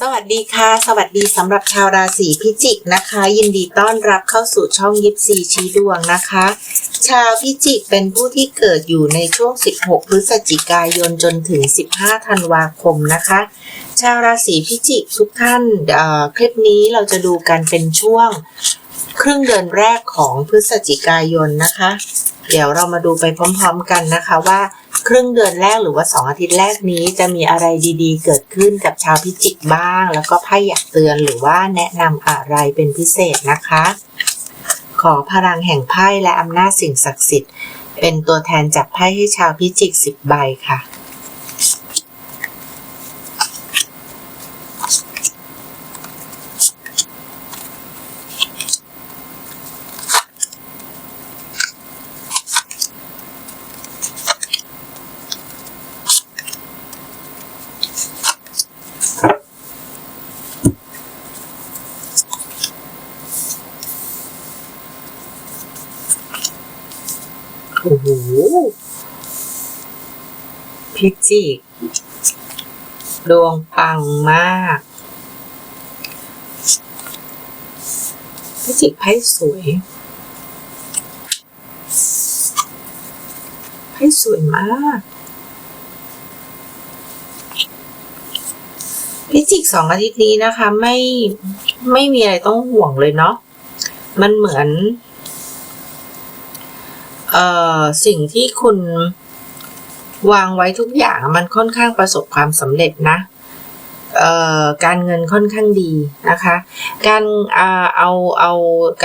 สวัสดีค่ะ สวัสดีสำหรับชาวราศีพิจิกนะคะ ยินดีต้อนรับเข้าสู่ช่องยิปซีชี้ดวงนะคะ ชาวพิจิกเป็นผู้ที่เกิดอยู่ในช่วง 16 พฤศจิกายนจนถึง 15 ธันวาคมนะคะ ชาวราศีพิจิกทุกท่านเอ่อคลิปนี้เราจะดูกันเป็นช่วงครึ่งเดือนแรกของพฤศจิกายนนะคะ เดี๋ยวเรามาดูไปพร้อม ๆ กันนะคะว่า ครึ่งเดือนแรกหรือว่า 2 อาทิตย์แรกนี้จะมีอะไรดีๆ เกิดขึ้นกับชาวพิจิกบ้าง แล้วก็ไพ่อยากเตือนหรือว่าแนะนำอะไรเป็นพิเศษนะคะ ขอพลังแห่งไพ่และอำนาจสิ่งศักดิ์สิทธิ์ เป็นตัวแทนจับไพ่ให้ชาวพิจิก10ใบค่ะ โอ้โหพิจิก ดวงปังมากพิจิกไพ่สวยไพ่สวยมากพิจิกสองอาทิตย์นี้นะคะ ไม่ไม่มีอะไรต้องห่วงเลยเนาะมันเหมือน เอ่อสิ่งที่คุณวางไว้ทุกอย่างมันค่อนข้างประสบความสำเร็จนะเออการเงินค่อนข้างดีนะคะ การอ่าเอาเอา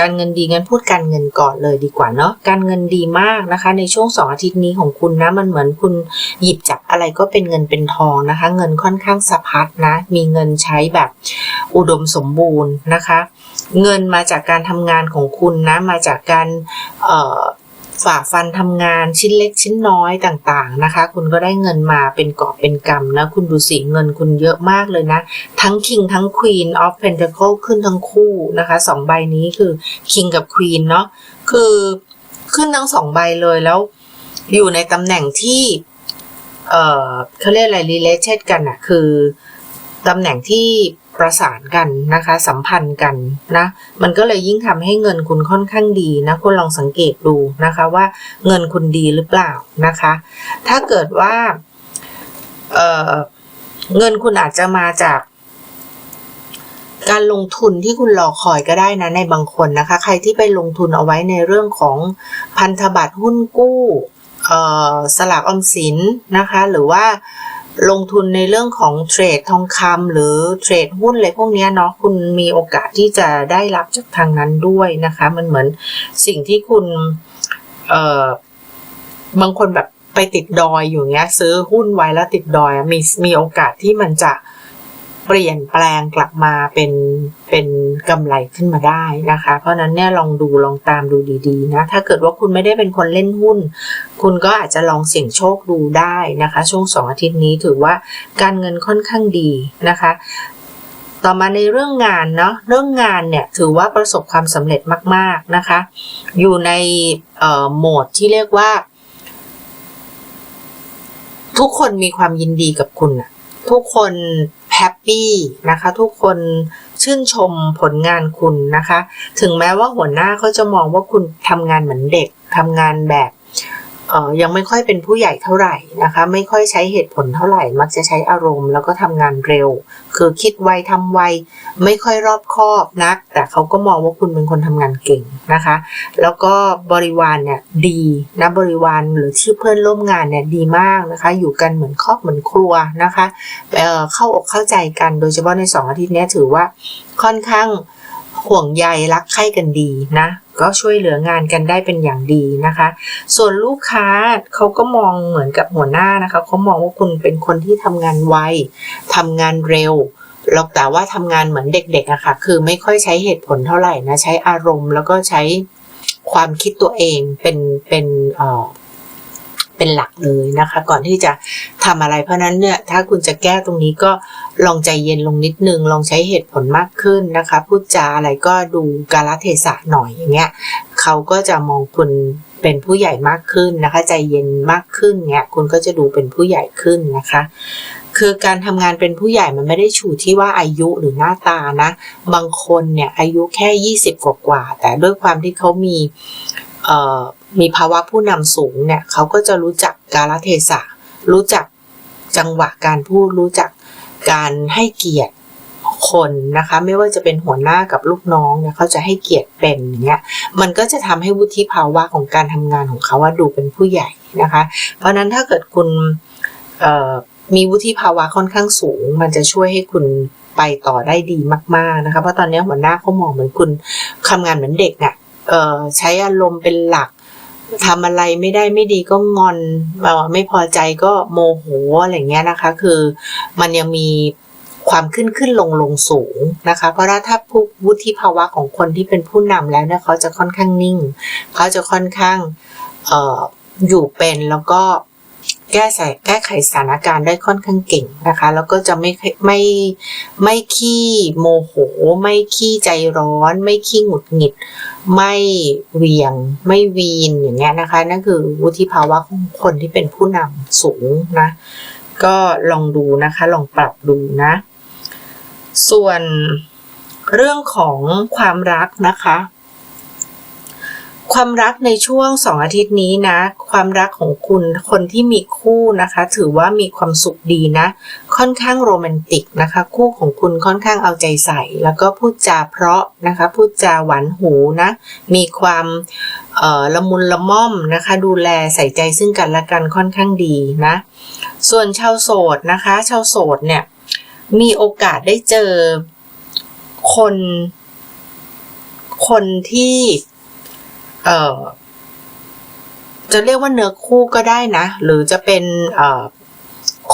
การเงินดีงั้นพูดการเงินก่อนเลยดีกว่าเนาะการเงินดีมากนะคะ ในช่วงสองอาทิตย์นี้ของคุณนะมันเหมือนคุณหยิบจับอะไรก็เป็นเงินเป็นทองนะคะ เงินค่อนข้างสะพัดนะมีเงินใช้แบบอุดมสมบูรณ์นะคะ เงินมาจากการทำงานของคุณนะมาจากการเออ ฝ่าฟันทำงานชิ้นเล็กชิ้นน้อยต่างๆนะคะ คุณก็ได้เงินมาเป็นกอบเป็นกำนะคุณดูสิเงินคุณเยอะมากเลยนะ ทั้ง King ทั้ง Queen of Pentacle ขึ้นทั้งคู่นะคะสองใบนี้คือ King กับ Queen เนาะคือขึ้นทั้งสองใบเลยแล้วอยู่ในตำแหน่งที่ เออเขาเรียกอะไร related กันอะคือตำแหน่งที่ ประสานกันนะคะ สัมพันธ์กันนะ มันก็เลยยิ่งทำให้เงินคุณค่อนข้างดีนะคุณลองสังเกตดูนะคะว่าเงินคุณดีหรือเปล่านะคะ ถ้าเกิดว่าเอ่อเงินคุณอาจจะมาจากการลงทุนที่คุณรอคอยก็ได้นะในบางคนนะคะ ใครที่ไปลงทุนเอาไว้ในเรื่องของพันธบัตรหุ้นกู้เออสลากออมสินนะคะ หรือว่า ลงทุนในเรื่องของเทรดทองคำหรือเทรดหุ้นอะไรพวกนี้เนาะคุณมีโอกาสที่จะได้รับจากทางนั้นด้วยนะคะ มันเหมือนสิ่งที่คุณเอ่อบางคนแบบไปติดดอยอยู่เงี้ย ซื้อหุ้นไว้แล้วติดดอยมีมีโอกาสที่มันจะเเปลี่ยนแปลงกลับมาเป็นเป็นกำไรขึ้นมาได้นะคะ เพราะนั้นเนี่ยลองดูลองตามดูดีๆนะถ้าเกิดว่าคุณไม่ได้เป็นคนเล่นหุ้น คุณก็อาจจะลองเสี่ยงโชคดูได้นะคะ ช่วงสองอาทิตย์นี้ถือว่าการเงินค่อนข้างดีนะคะ ต่อมาในเรื่องงานเนาะเรื่องงานเนี่ยถือว่าประสบความสำเร็จมาก ๆนะคะ อยู่ในโหมดที่เรียกว่า ทุกคนมีความยินดีกับคุณอะทุกคน แฮปปี้นะคะ ทุกคนชื่นชมผลงานคุณนะคะ ถึงแม้ว่าหัวหน้าเขาจะมองว่าคุณทำงานเหมือนเด็กทำงานแบบ ยังไม่ค่อยเป็นผู้ใหญ่เท่าไหร่นะคะ ไม่ค่อยใช้เหตุผลเท่าไหร่ มักจะใช้อารมณ์ แล้วก็ทำงานเร็ว คือคิดไวทำไว ไม่ค่อยรอบคอบนัก แต่เขาก็มองว่าคุณเป็นคนทำงานเก่งนะคะ แล้วก็บริวารเนี่ยดีนะบริวารหรือที่เพื่อนร่วมงานเนี่ยดีมากนะคะ อยู่กันเหมือนครอบเหมือนครัวนะคะเเข้าอกเข้าใจกันโดยเฉพาะในสองอาทิตย์นี้ถือว่าค่อนข้างห่วงใยรักใคร่กันดีนะ ก็ช่วยเหลืองานกันได้เป็นอย่างดีนะคะ ส่วนลูกค้าเขาก็มองเหมือนกับหัวหน้านะคะเขามองว่าคุณเป็นคนที่ทำงานไวทำงานเร็วแล้วแต่ว่าทำงานเหมือนเด็กๆอะค่ะ คือไม่ค่อยใช้เหตุผลเท่าไหร่นะ ใช้อารมณ์แล้วก็ใช้ความคิดตัวเองเป็นเป็นเอ่อ เป็นหลักเลยนะคะ ก่อนที่จะทำอะไร เพราะนั้นเนี่ยถ้าคุณจะแก้ตรงนี้ก็ลองใจเย็นลงนิดนึง ลองใช้เหตุผลมากขึ้นนะคะ พูดจาอะไรก็ดูกาลเทศะหน่อยอย่างเงี้ยเขาก็จะมองคุณเป็นผู้ใหญ่มากขึ้นนะคะ ใจเย็นมากขึ้นเนี่ยคุณก็จะดูเป็นผู้ใหญ่ขึ้นนะคะ คือการทำงานเป็นผู้ใหญ่มันไม่ได้ชูที่ว่าอายุหรือหน้าตานะ บางคนเนี่ยอายุแค่ 20 กว่ากว่าแต่ด้วยความที่เขามีเอ่อ มีภาวะผู้นำสูงเนี่ยเขาก็จะรู้จักกาลเทศะ รู้จักจังหวะการพูด รู้จักการให้เกียรติคนนะคะ ไม่ว่าจะเป็นหัวหน้ากับลูกน้องเนี่ยเขาจะให้เกียรติเป็นอย่างเงี้ยมันก็จะทำให้วุฒิภาวะของการทำงานของเขาว่าดูเป็นผู้ใหญ่นะคะ เพราะฉะนั้นถ้าเกิดคุณมีวุฒิภาวะค่อนข้างสูง มันจะช่วยให้คุณไปต่อได้ดีมาก ๆนะคะ เพราะตอนนี้หัวหน้าเขามองเหมือนคุณทำงานเหมือนเด็กอะ่ะใช้อารมณ์เป็นหลัก ทำอะไรไม่ได้ไม่ดีก็งอนเอ่อไม่พอใจก็โมโหอะไรเงี้ยนะคะ คือมันยังมีความขึ้นขึ้นลงลงสูงนะคะ เพราะว่าถ้าผู้วุฒิภาวะของคนที่เป็นผู้นำแล้วเนี่ยเขาจะค่อนข้างนิ่ง เขาจะค่อนข้างอออยู่เป็นแล้วก็ แก้ไขแก้ไขสถานการณ์ได้ค่อนข้างเก่งนะคะ แล้วก็จะไม่ไม่ไม่ขี้โมโห ไม่ขี้ใจร้อน ไม่ขี้หงุดหงิด ไม่เวียง ไม่วีนอย่างเงี้ยนะคะนั่นคือวุฒิภาวะของคนที่เป็นผู้นำสูงนะ ก็ลองดูนะคะลองปรับดูนะ ส่วนเรื่องของความรักนะคะ ความรักในช่วงสองอาทิตย์นี้นะ ความรักของคุณคนที่มีคู่นะคะ ถือว่ามีความสุขดีนะ ค่อนข้างโรแมนติกนะคะ คู่ของคุณค่อนข้างเอาใจใส่ แล้วก็พูดจาเพราะนะคะพูดจาหวานหูนะ มีความละมุนละม่อมนะคะ ดูแลใส่ใจซึ่งกันและกันค่อนข้างดีนะ ส่วนชาวโสดนะคะ ชาวโสดเนี่ยมีโอกาสได้เจอคน คนที่ เอ่อ จะเรียกว่าเนื้อคู่ก็ได้นะ หรือจะเป็นเอ่อ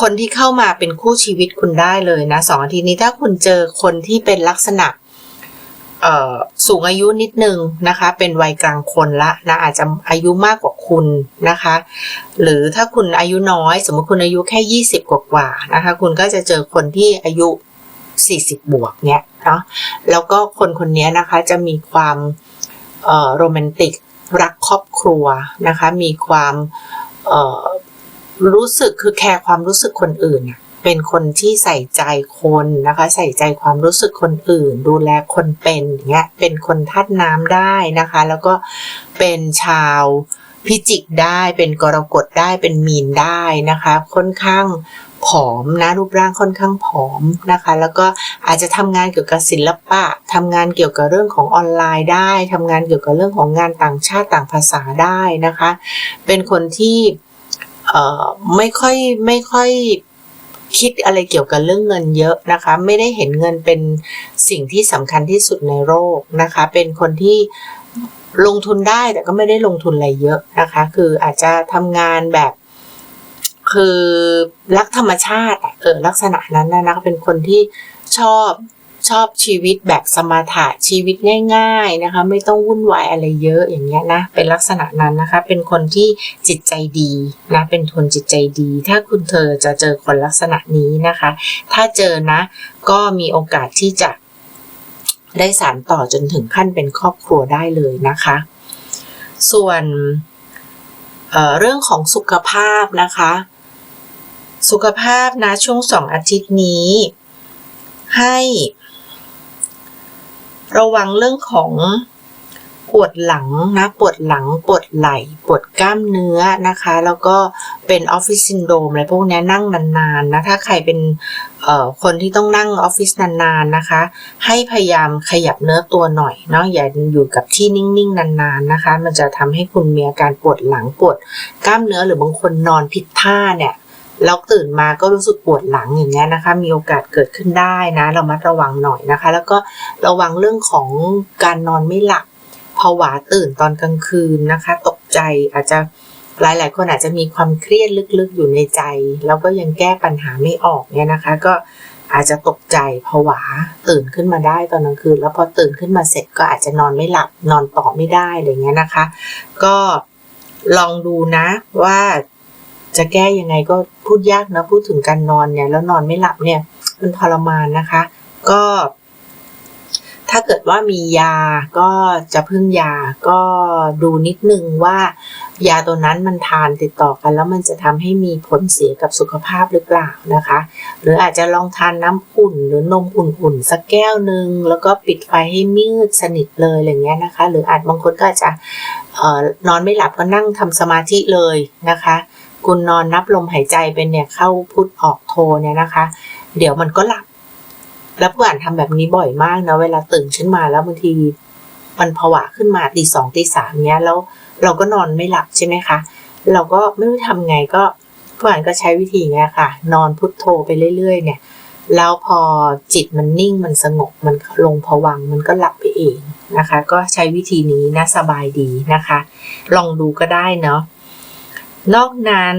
คนที่เข้ามาเป็นคู่ชีวิตคุณได้เลยนะสองอาทิตย์นี้ถ้าคุณเจอคนที่เป็นลักษณะเอ่อสูงอายุนิดนึงนะคะ เป็นวัยกลางคนละนะอาจจะอายุมากกว่าคุณนะคะ หรือถ้าคุณอายุน้อย สมมติคุณอายุแค่ 20 กว่ากว่านะคะ คุณก็จะเจอคนที่อายุ 40 บวกเนี้ยเนาะแล้วก็คนคนนี้นะคะจะมีความเโรแมนติก รักครอบครัวนะคะ มีความรู้สึกคือแคร์ความรู้สึกคนอื่น เป็นคนที่ใส่ใจคนนะคะ ใส่ใจความรู้สึกคนอื่น ดูแลคนเป็นอย่างเงี้ยเป็นคนธาตุน้ำได้นะคะ แล้วก็เป็นชาวพิจิกได้เป็นกรกฎได้เป็นมีนได้นะคะ ค่อนข้าง ผอมนะรูปร่างค่อนข้างผอมนะคะ แล้วก็อาจจะทำงานเกี่ยวกับศิลปะทำงานเกี่ยวกับเรื่องของออนไลน์ได้ทำงานเกี่ยวกับเรื่องของงานต่างชาติต่างภาษาได้นะคะ เป็นคนที่เอ่อไม่ค่อยไม่ค่อยคิดอะไรเกี่ยวกับเรื่องเงินเยอะนะคะ ไม่ได้เห็นเงินเป็นสิ่งที่สำคัญที่สุดในโลกนะคะ เป็นคนที่ลงทุนได้แต่ก็ไม่ได้ลงทุนอะไรเยอะนะคะ คืออาจจะทำงานแบบ คือรักธรรมชาติเออลักษณะนั้นนะนะเป็นคนที่ชอบชอบชีวิตแบบสมถะชีวิตง่าย ๆนะคะ ไม่ต้องวุ่นวายอะไรเยอะอย่างเงี้ยนะเป็นลักษณะนั้นนะคะ เป็นคนที่จิตใจดีนะเป็นคนจิตใจดี ถ้าคุณเธอจะเจอคนลักษณะนี้นะคะ ถ้าเจอนะ ก็มีโอกาสที่จะได้สานต่อจนถึงขั้นเป็นครอบครัวได้เลยนะคะ ส่วนเอ่อเรื่องของสุขภาพนะคะ สุขภาพนะช่วงสองอาทิตย์นี้ ให้ ระวังเรื่องของปวดหลังนะปวดหลังปวดไหล่ปวดกล้ามเนื้อนะคะ แล้วก็เป็นออฟฟิศซินโดมอะไรพวกนี้นั่งนานๆนะถ้าใครเป็นคนที่ต้องนั่งออฟฟิศนานๆนะคะ ให้พยายามขยับเนื้อตัวหน่อยเนาะอย่าอยู่กับที่นิ่งๆนานๆนะคะ มันจะทำให้คุณมีอาการปวดหลังปวดกล้ามเนื้อหรือบางคนนอนผิดท่าเนี่ย แล้วตื่นมาก็รู้สึกปวดหลังอย่างเงี้ยนะคะ มีโอกาสเกิดขึ้นได้นะเรามัดระวังหน่อยนะคะ แล้วก็ระวังเรื่องของการนอนไม่หลับผวาตื่นตอนกลางคืนนะคะ ตกใจอาจจะหลายๆคนอาจจะมีความเครียดลึกๆอยู่ในใจ แล้วก็ยังแก้ปัญหาไม่ออกเนี่ยนะคะ ก็อาจจะตกใจผวาตื่นขึ้นมาได้ตอนกลางคืน แล้วพอตื่นขึ้นมาเสร็จก็อาจจะนอนไม่หลับนอนต่อไม่ได้อะไรเงี้ยนะคะ ก็ลองดูนะว่าจะแก้ยังไงก็ พูดยากนะพูดถึงการนอนเนี่ย แล้วนอนไม่หลับเนี่ยมันทรมานนะคะ ก็ ถ้าเกิดว่ามียาก็จะพึ่งยาก็ดูนิดนึงว่า ยาตัวนั้นมันทานติดต่อกัน แล้วมันจะทำให้มีผลเสียกับสุขภาพหรือเปล่านะคะ หรืออาจจะลองทานน้ำอุ่น หรือนมอุ่นๆสักแก้วหนึ่งแล้วก็ปิดไฟให้มืดสนิทเลยอะไรเงี้ยนะคะ หรืออาจบางคนก็อาจจะออนอนไม่หลับก็นั่งทำสมาธิเลยนะคะ คุณนอนนับลมหายใจเป็นเนี่ยเข้าพุทออกโทเนี่ยนะคะ เดี๋ยวมันก็หลับ แล้วผู้อ่านทำแบบนี้บ่อยมากนะเวลาตื่นขึ้นมาแล้วบางทีมันผวาขึ้นมาตีสองตีสามเนี้ยแล้วเราก็นอนไม่หลับใช่ไหมคะ เราก็ไม่รู้ทำไงก็ผู้อ่านก็ใช้วิธีเงี้ยค่ะ นอนพุทโธไปเรื่อย ๆ เนี่ย แล้วพอจิตมันนิ่งมันสงบมันลงผวังมันก็หลับไปเองนะคะ ก็ใช้วิธีนี้นะสบายดีนะคะ ลองดูก็ได้เนาะ นอกนั้น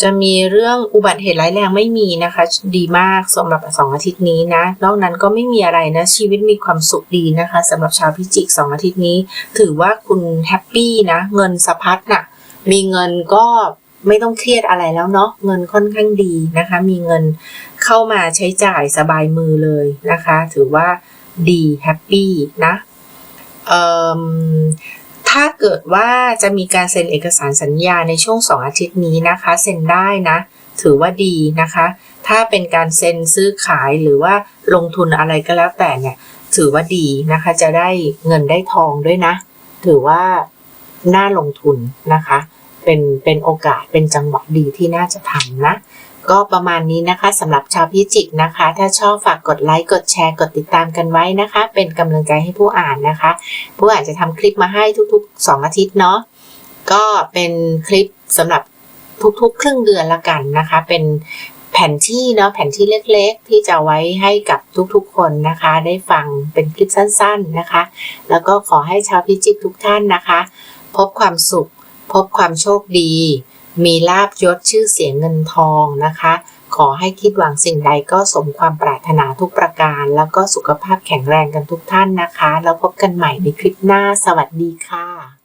จะมีเรื่องอุบัติเหตุร้ายแรงไม่มีนะคะ ดีมากสำหรับสองอาทิตย์นี้นะ นอกนั้นก็ไม่มีอะไรนะ ชีวิตมีความสุขดีนะคะสำหรับชาวพิจิกสองอาทิตย์นี้ ถือว่าคุณแฮปปี้นะ เงินสะพัดน่ะ มีเงินก็ไม่ต้องเครียดอะไรแล้วเนาะเงินค่อนข้างดีนะคะ มีเงินเข้ามาใช้จ่ายสบายมือเลยนะคะ ถือว่าดีแฮปปี้นะเออ ถ้าเกิดว่าจะมีการเซ็นเอกสารสัญญาในช่วงสองอาทิตย์นี้นะคะ เซ็นได้นะ ถือว่าดีนะคะ ถ้าเป็นการเซ็นซื้อขายหรือว่าลงทุนอะไรก็แล้วแต่เนี่ย ถือว่าดีนะคะ จะได้เงินได้ทองด้วยนะ ถือว่าน่าลงทุนนะคะ เป็นเป็นโอกาสเป็นจังหวะดีที่น่าจะทำนะ ก็ประมาณนี้นะคะสำหรับชาวพิจิกนะคะ ถ้าชอบฝากกดไลค์กดแชร์กดติดตามกันไว้นะคะ เป็นกำลังใจให้ผู้อ่านนะคะ ผู้อ่านจะทำคลิปมาให้ทุกๆ 2 อาทิตย์เนาะก็เป็นคลิปสำหรับทุกๆ ครึ่งเดือนละกันนะคะ เป็นแผนที่เนาะแผนที่เล็กๆ ที่จะไว้ให้กับทุกๆ คนนะคะ ได้ฟังเป็นคลิปสั้นๆนะคะ แล้วก็ขอให้ชาวพิจิกทุกท่านนะคะ พบความสุข พบความโชคดี มีลาบยศชื่อเสียงเงินทองนะคะ ขอให้คิดหวังสิ่งใดก็สมความปรารถนาทุกประการ แล้วก็สุขภาพแข็งแรงกันทุกท่านนะคะ แล้วพบกันใหม่ในคลิปหน้า สวัสดีค่ะ